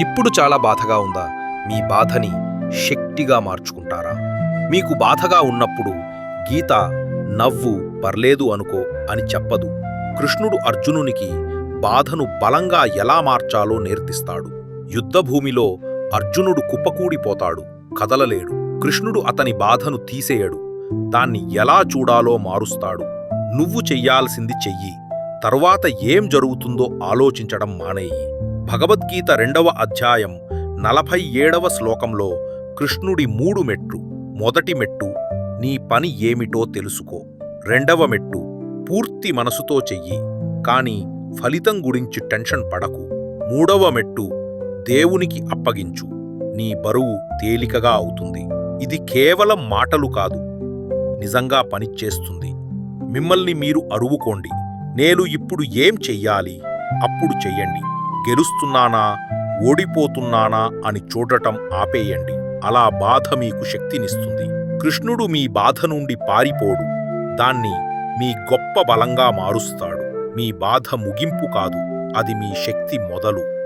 ఇప్పుడు చాలా బాధగా ఉందా? మీ బాధని శక్తిగా మార్చుకుంటారా? మీకు బాధగా ఉన్నప్పుడు గీత నవ్వు పర్లేదు అనుకో అని చెప్పదు. కృష్ణుడు అర్జునునికి బాధను బలంగా ఎలా మార్చాలో నేర్పిస్తాడు. యుద్ధభూమిలో అర్జునుడు కుప్పకూడిపోతాడు కదలలేడు. కృష్ణుడు అతని బాధను తీసేయడు దాన్ని ఎలా చూడాలో మారుస్తాడు. నువ్వు చెయ్యాల్సింది చెయ్యి తరువాత ఏం జరుగుతుందో ఆలోచించడం మానేయి. భగవద్గీత రెండవ అధ్యాయం నలభై ఏడవ శ్లోకంలో కృష్ణుడి మూడు మెట్లు మొదటి మెట్టు నీ పని ఏమిటో తెలుసుకో. రెండవ మెట్టు పూర్తి మనసుతో చెయ్యి కాని ఫలితం గురించి టెన్షన్ పడకు. మూడవ మెట్టు దేవునికి అప్పగించు నీ బరువు తేలికగా అవుతుంది. ఇది కేవలం మాటలు కాదు నిజంగా పనిచేస్తుంది మిమ్మల్ని మీరు అరువుకోండి నేను ఇప్పుడు ఏం చెయ్యాలి? అప్పుడు చెయ్యండి. గెలుస్తున్నానా ఓడిపోతున్నానా అని చూడటం ఆపేయండి. అలా బాధ మీకు శక్తినిస్తుంది. కృష్ణుడు మీ బాధ నుండి పారిపోడు. దాన్ని మీ గొప్ప బలంగా మారుస్తాడు. మీ బాధ ముగింపు కాదు. అది మీ శక్తి మొదలు.